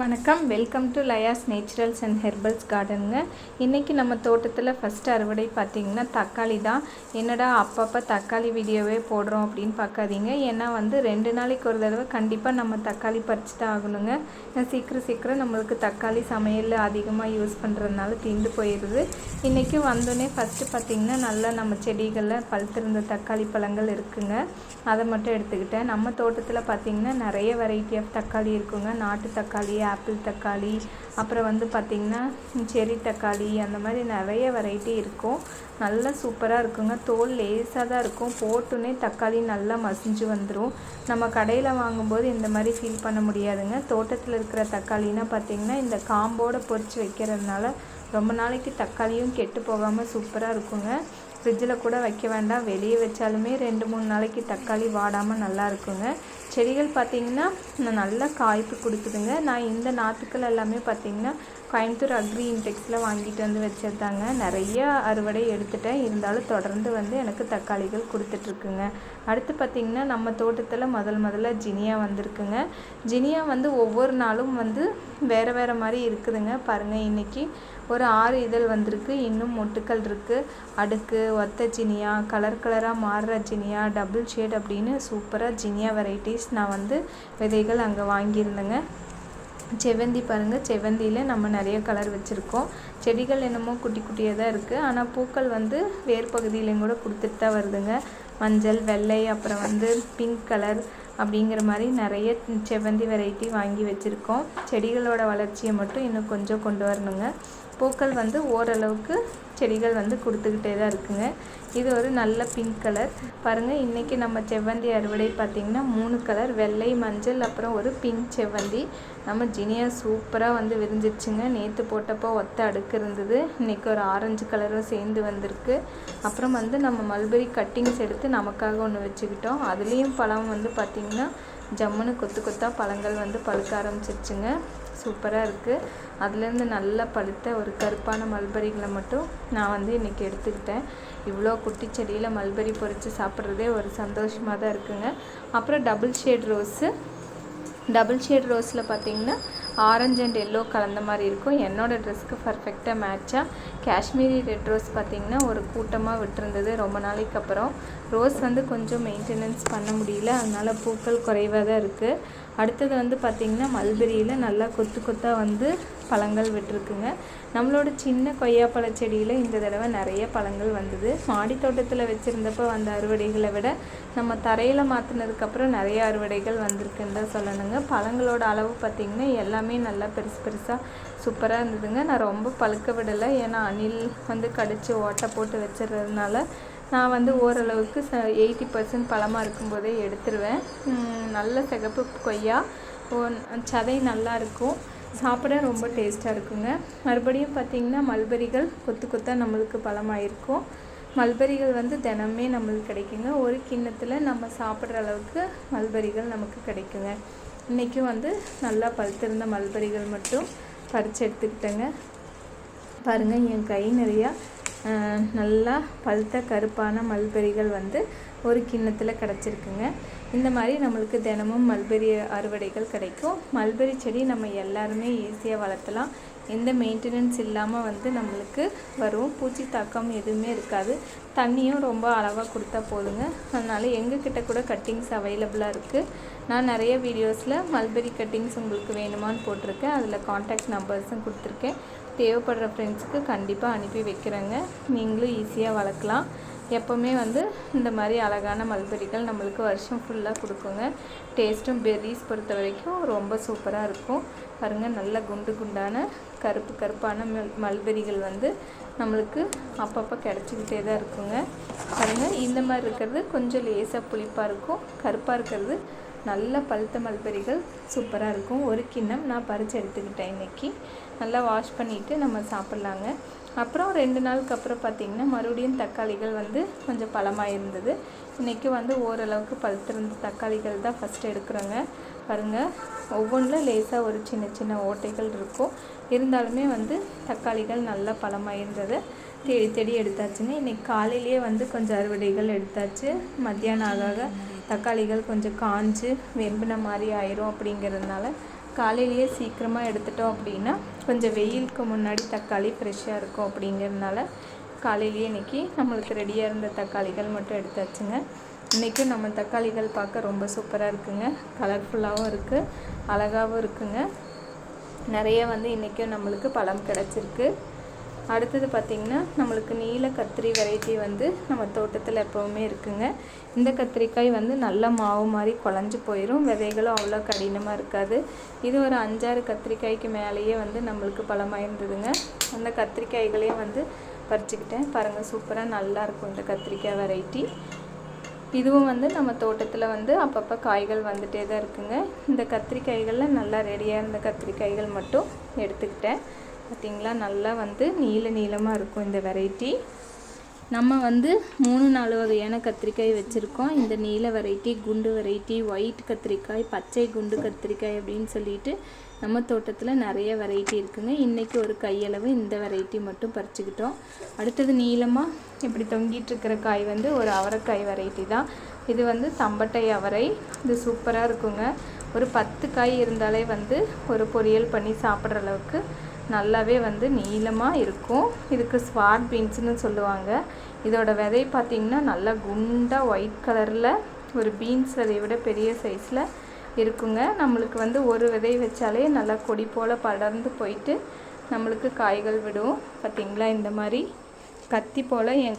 வணக்கம். Welcome to Laya's naturals and herbals கார்டனுங்க இன்றைக்கி நம்ம தோட்டத்தில் ஃபஸ்ட் அறுவடை பார்த்திங்கன்னா தக்காளி தான். என்னடா அப்பப்போ தக்காளி வீடியோவே போடுறோம் அப்படின்னு பார்க்காதீங்க ஏன்னா வந்து ரெண்டு நாளைக்கு ஒரு தடவை கண்டிப்பாக நம்ம தக்காளி பறிச்சு தான் ஆகணுங்க. சீக்கிரம் சீக்கிரம் நம்மளுக்கு தக்காளி சமையலில் அதிகமாக யூஸ் பண்ணுறதுனால தீந்து போயிடுது இன்றைக்கி வந்தோடனே ஃபஸ்ட்டு பார்த்திங்கன்னா நல்லா நம்ம செடிகளில் பழுத்திருந்த தக்காளி பழங்கள் இருக்குங்க. அதை மட்டும் எடுத்துக்கிட்டேன். நம்ம தோட்டத்தில் பார்த்திங்கன்னா நிறைய வெரைட்டி ஆஃப் தக்காளி இருக்குங்க. நாட்டு தக்காளி ஆப்பிள் தக்காளி அப்புறம் வந்து பார்த்திங்கன்னா செரி தக்காளி அந்த மாதிரி நிறைய வெரைட்டி இருக்கும். நல்லா சூப்பராக இருக்குங்க. தோல் லேசாக தான் இருக்கும். போட்டுனே தக்காளி நல்லா மசிஞ்சு வந்துடும் நம்ம கடையில் வாங்கும்போது இந்த மாதிரி ஃபீல் பண்ண முடியாதுங்க. தோட்டத்தில் இருக்கிற தக்காளினா பார்த்திங்கன்னா இந்த காம்போடு பொறிச்சு வைக்கிறதுனால ரொம்ப நாளைக்கு தக்காளியும் கெட்டு போகாமல் சூப்பராக இருக்குங்க. ஃப்ரிட்ஜில் கூட வைக்க வேண்டாம். வெளியே வச்சாலுமே ரெண்டு மூணு நாளைக்கு தக்காளி வாடாமல் நல்லா இருக்குங்க. செடிகள் பார்த்திங்கன்னா நல்லா காய்ப்பு கொடுக்குதுங்க. நான் இந்த நாற்றுக்கள் எல்லாமே பார்த்திங்கன்னா கோயம்புத்தூர் அக்ரி இன்டெக்ஸில் வாங்கிட்டு வந்து வச்சுருந்தாங்க. நிறைய அறுவடை எடுத்துட்டேன். இருந்தாலும் தொடர்ந்து வந்து எனக்கு தக்காளிகள் கொடுத்துட்ருக்குங்க. அடுத்து பார்த்திங்கன்னா நம்ம தோட்டத்தில் முதல் முதல்ல ஜினியா வந்திருக்குங்க. ஜினியா வந்து ஒவ்வொரு நாளும் வந்து வேறு வேறு மாதிரி இருக்குதுங்க. பாருங்கள் இன்றைக்கி ஒரு ஆறு இதழ் வந்திருக்கு. இன்னும் மொட்டுக்கள் இருக்குது அடுக்கு ஒத்த ஜினியா கலர் கலராக மாறுற ஜினியா டபுள் ஷேட் அப்படின்னு சூப்பராக ஜினியா வெரைட்டிஸ் நான் வந்து விதைகள் அங்கே வாங்கியிருந்தேங்க. செவ்வந்தி பாருங்கள் செவ்வந்தியில் நம்ம நிறைய கலர் வச்சுருக்கோம். செடிகள் என்னமோ குட்டி குட்டியாக தான் இருக்குது ஆனால் பூக்கள் வந்து வேர் பகுதியிலையும் கூட கொடுத்துட்டு தான் வருதுங்க. மஞ்சள் வெள்ளை அப்புறம் வந்து பிங்க் கலர் அப்படிங்கிற மாதிரி நிறைய செவ்வந்தி வெரைட்டி வாங்கி வச்சுருக்கோம். செடிகளோட வளர்ச்சியை மட்டும் இன்னும் கொஞ்சம் கொண்டு வரணுங்க. பூக்கள் வந்து ஓரளவுக்கு செடிகள் வந்து கொடுத்துக்கிட்டே தான் இருக்குங்க. இது ஒரு நல்ல பிங்க் கலர் பாருங்கள் இன்றைக்கி நம்ம செவ்வந்தி அறுவடை பார்த்திங்கன்னா மூணு கலர் வெள்ளை மஞ்சள் அப்புறம் ஒரு பிங்க் செவ்வந்தி. நம்ம ஜினியா சூப்பராக வந்து விரிஞ்சிருச்சுங்க. நேற்று போட்டப்போ ஒத்த அடுக்கு இருந்தது. இன்றைக்கி ஒரு ஆரஞ்சு கலரும் சேர்ந்து வந்திருக்கு. அப்புறம் வந்து நம்ம மல்பெரி கட்டிங்ஸ் எடுத்து நமக்காக ஒன்று வச்சுக்கிட்டோம். அதுலேயும் பழம் வந்து பார்த்திங்கன்னா ஜம்முன்னு கொத்து கொத்தாக பழங்கள் வந்து பழுக்க ஆரம்பிச்சிருச்சுங்க. சூப்பராக இருக்குது அதுலேருந்து நல்லா பழுத்த ஒரு கருப்பான மல்பரிகளை மட்டும் நான் வந்து இன்றைக்கி எடுத்துக்கிட்டேன். இவ்வளோ குட்டி செடியில் மல்பரி பொறித்து சாப்பிட்றதே ஒரு சந்தோஷமாக தான் இருக்குங்க. அப்புறம் double shade rose. Double shade ரோஸில் பார்த்திங்கன்னா ஆரஞ்சு அண்ட் எல்லோ கலந்த மாதிரி இருக்கும். என்னோடய ட்ரெஸ்க்கு பர்ஃபெக்டாக மேட்சாக காஷ்மீரி ரெட் ரோஸ் பார்த்திங்கன்னா ஒரு கூட்டமாக விட்டுருந்தது ரொம்ப நாளைக்கு அப்புறம். ரோஸ் வந்து கொஞ்சம் மெயின்டெனன்ஸ் பண்ண முடியல. அதனால் பூக்கள் குறைவாக தான் இருக்குது அடுத்தது வந்து பார்த்திங்கன்னா மல்பெரியில் நல்லா கொத்து கொத்தாக வந்து பழங்கள் விட்டுருக்குங்க. நம்மளோட சின்ன கொய்யாப்பழ செடியில் இந்த தடவை நிறைய பழங்கள் வந்தது. மாடி தோட்டத்தில் வச்சுருந்தப்போ வந்த அறுவடைகளை விட நம்ம தரையில் மாற்றினதுக்கப்புறம் நிறைய அறுவடைகள் வந்திருக்குன்னு தான் சொல்லணுங்க. பழங்களோட அளவு பார்த்திங்கன்னா எல்லாமே நல்லா பெருசு பெருசாக சூப்பராக இருந்ததுங்க. நான் ரொம்ப பழுக்க விடலை. ஏன்னா அணில் வந்து கடித்து ஓட்டை போட்டு வச்சிடுறதுனால நான் வந்து ஓரளவுக்கு ச எயிட்டி பர்சன்ட் பழமாக இருக்கும்போதே எடுத்துருவேன். நல்ல சிகப்பு கொய்யா சதை நல்லா இருக்கும். சாப்பிட ரொம்ப டேஸ்ட்டாக இருக்குங்க. மறுபடியும் பார்த்திங்கன்னா மல்பெரிகள் கொத்து கொத்தாக நம்மளுக்கு பழமாயிருக்கும் மல்பெரிகள் வந்து தினமே நம்மளுக்கு கிடைக்குங்க. ஒரு கிண்ணத்தில் நம்ம சாப்பிட்ற அளவுக்கு மல்பெரிகள் நமக்கு கிடைக்குங்க. இன்றைக்கும் வந்து நல்லா பழுத்திருந்த மல்பெரிகள் மட்டும் பறித்து எடுத்துக்கிட்டேங்க. பாருங்கள் என் கை நிறையா நல்லா பழுத்த கருப்பான மல்பெரிகள் வந்து ஒரு கிண்ணத்தில் கிடச்சிருக்குங்க. இந்த மாதிரி நம்மளுக்கு தினமும் மல்பெரி அறுவடைகள் கிடைக்கும். மல்பெரி செடி நம்ம எல்லாருமே ஈஸியாக வளர்த்தலாம். எந்த மெயின்டெனன்ஸ் இல்லாமல் வந்து நம்மளுக்கு வரும். பூச்சி தாக்கம் எதுவுமே இருக்காது. தண்ணியும் ரொம்ப அளவாக கொடுத்தா போதுங்க. அதனால் எங்கக்கிட்ட கூட கட்டிங்ஸ் அவைலபிளாக இருக்குது நான் நிறைய வீடியோஸில் மல்பெரி கட்டிங்ஸ் உங்களுக்கு வேணுமான்னு போட்டிருக்கேன். அதில் காண்டாக்ட் நம்பர்ஸும் கொடுத்துருக்கேன். தேவைப்படுற ஃப்ரெண்ட்ஸுக்கு கண்டிப்பாக அனுப்பி வைக்கிறேங்க. நீங்களும் ஈஸியாக வளர்க்கலாம். எப்போவுமே வந்து இந்த மாதிரி அழகான மல்பெரிகள் நம்மளுக்கு வருஷம் ஃபுல்லாக கொடுக்குங்க. டேஸ்ட்டும் பெர்ரிஸ் பொறுத்த வரைக்கும் ரொம்ப சூப்பராக இருக்கும். பாருங்கள் நல்ல குண்டு குண்டான கருப்பு கருப்பான மல் மல்பெரிகள் வந்து நம்மளுக்கு அப்பப்போ கிடச்சிக்கிட்டே தான் இருக்குங்க. பாருங்கள் இந்த மாதிரி இருக்கிறது கொஞ்சம் லேசாக புளிப்பாக இருக்கும். கருப்பாக இருக்கிறது நல்ல பழுத்த மல்பெரிகள் சூப்பராக இருக்கும். ஒரு கிண்ணம் நான் பறித்து எடுத்துக்கிட்டேன் இன்றைக்கி நல்லா வாஷ் பண்ணிவிட்டு நம்ம சாப்பிட்லாங்க. அப்புறம் ரெண்டு நாளுக்கு அப்புறம் பார்த்திங்கன்னா மறுபடியும் தக்காளிகள் வந்து கொஞ்சம் பழமாக இருந்தது. இன்றைக்கி வந்து ஓரளவுக்கு பழுத்திருந்த தக்காளிகள் தான் ஃபஸ்ட்டு எடுக்கிறோங்க. பாருங்கள் ஒவ்வொன்றில் லேசாக ஒரு சின்ன சின்ன ஓட்டைகள் இருக்கும். இருந்தாலுமே வந்து தக்காளிகள் நல்லா பழமாக இருந்தது தேடி தேடி எடுத்தாச்சுங்க. இன்றைக்கி காலையிலேயே வந்து கொஞ்சம் அறுவடைகள் எடுத்தாச்சு. மத்தியானம் ஆக தக்காளிகள் கொஞ்சம் காஞ்சு வெம்பின மாதிரி ஆயிரும் அப்படிங்கிறதுனால காலையிலேயே சீக்கிரமாக எடுத்துட்டோம் அப்படின்னா கொஞ்சம் வெயிலுக்கு முன்னாடி தக்காளி ஃப்ரெஷ்ஷாக இருக்கும் அப்படிங்கிறதுனால காலையிலேயே இன்றைக்கி நம்மளுக்கு ரெடியாக இருந்த தக்காளிகள் மட்டும் எடுத்தாச்சுங்க. இன்றைக்கும் நம்ம தக்காளிகள் பார்க்க ரொம்ப சூப்பராக இருக்குங்க. கலர்ஃபுல்லாகவும் இருக்குது அழகாகவும் இருக்குங்க. நிறைய வந்து இன்றைக்கும் நம்மளுக்கு பழம் கிடச்சிருக்கு. அடுத்தது பார்த்திங்கன்னா நம்மளுக்கு நீல கத்திரி வெரைட்டி வந்து நம்ம தோட்டத்தில் எப்போவுமே இருக்குங்க. இந்த கத்திரிக்காய் வந்து நல்ல மாவு மாதிரி குழஞ்சி போயிடும் விதைகளும் அவ்வளோ கடினமாக இருக்காது. இது ஒரு அஞ்சாறு கத்திரிக்காய்க்கு மேலேயே வந்து நம்மளுக்கு பழமாக இருந்ததுங்க அந்த கத்திரிக்காய்களையும் வந்து பறிச்சுக்கிட்டேன். பாருங்கள் சூப்பராக நல்லாயிருக்கும் இந்த கத்திரிக்காய் வெரைட்டி. இதுவும் வந்து நம்ம தோட்டத்தில் வந்து அப்பப்போ காய்கள் வந்துகிட்டே தான் இருக்குங்க. இந்த கத்திரிக்காய்களில் நல்லா ரெடியாக இருந்த கத்திரிக்காய்கள் மட்டும் எடுத்துக்கிட்டேன். பார்த்திங்களா? நல்லா வந்து நீல நீளமாக இருக்கும் இந்த வெரைட்டி. நம்ம வந்து மூணு நாலு வகையான கத்திரிக்காய் வச்சுருக்கோம். இந்த நீல வெரைட்டி குண்டு வெரைட்டி ஒயிட் கத்திரிக்காய் பச்சை குண்டு கத்திரிக்காய் அப்படின்னு சொல்லிட்டு நம்ம தோட்டத்தில் நிறைய வெரைட்டி இருக்குங்க. இன்றைக்கி ஒரு கையளவு இந்த வெரைட்டி மட்டும் பறிச்சுக்கிட்டோம். அடுத்தது நீளமாக இப்படி தொங்கிட்டு இருக்கிற காய் வந்து ஒரு அவரைக்காய் வெரைட்டி தான். இது வந்து தம்பட்டை அவரை. இது சூப்பராக இருக்குங்க. ஒரு பத்து காய் இருந்தாலே வந்து ஒரு பொரியல் பண்ணி சாப்பிட்ற அளவுக்கு நல்லாவே வந்து நீளமாக இருக்கும். இதுக்கு ஸ்வாட் பீன்ஸ்னு சொல்லுவாங்க. இதோட விதை பார்த்திங்கன்னா நல்லா குண்டாக ஒயிட் கலரில் ஒரு பீன்ஸ் விதையை விட பெரிய சைஸில் இருக்குங்க. நம்மளுக்கு வந்து ஒரு விதை வச்சாலே நல்லா கொடி போல் படர்ந்து போயிட்டு நம்மளுக்கு காய்கள் விடும். பார்த்திங்களா இந்த மாதிரி கத்தி போல் என்